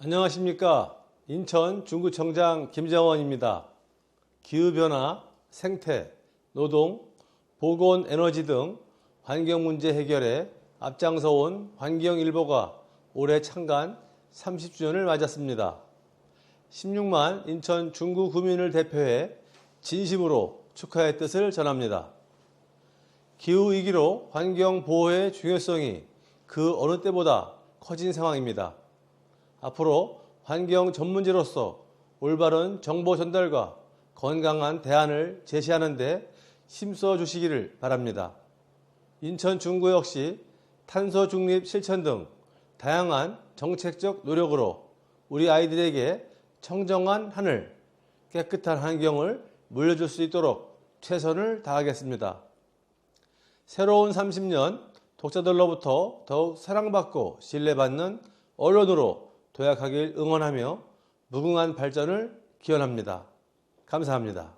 안녕하십니까. 인천 중구청장 김정원입니다. 기후변화, 생태, 노동, 보건 에너지 등 환경 문제 해결에 앞장서 온 환경일보가 올해 창간 30주년을 맞았습니다. 16만 인천 중구 구민을 대표해 진심으로 축하의 뜻을 전합니다. 기후위기로 환경 보호의 중요성이 그 어느 때보다 커진 상황입니다. 앞으로 환경 전문지로서 올바른 정보 전달과 건강한 대안을 제시하는데 힘써 주시기를 바랍니다. 인천 중구 역시 탄소 중립 실천 등 다양한 정책적 노력으로 우리 아이들에게 청정한 하늘, 깨끗한 환경을 물려줄 수 있도록 최선을 다하겠습니다. 새로운 30년 독자들로부터 더욱 사랑받고 신뢰받는 언론으로 도약하길 응원하며 무궁한 발전을 기원합니다. 감사합니다.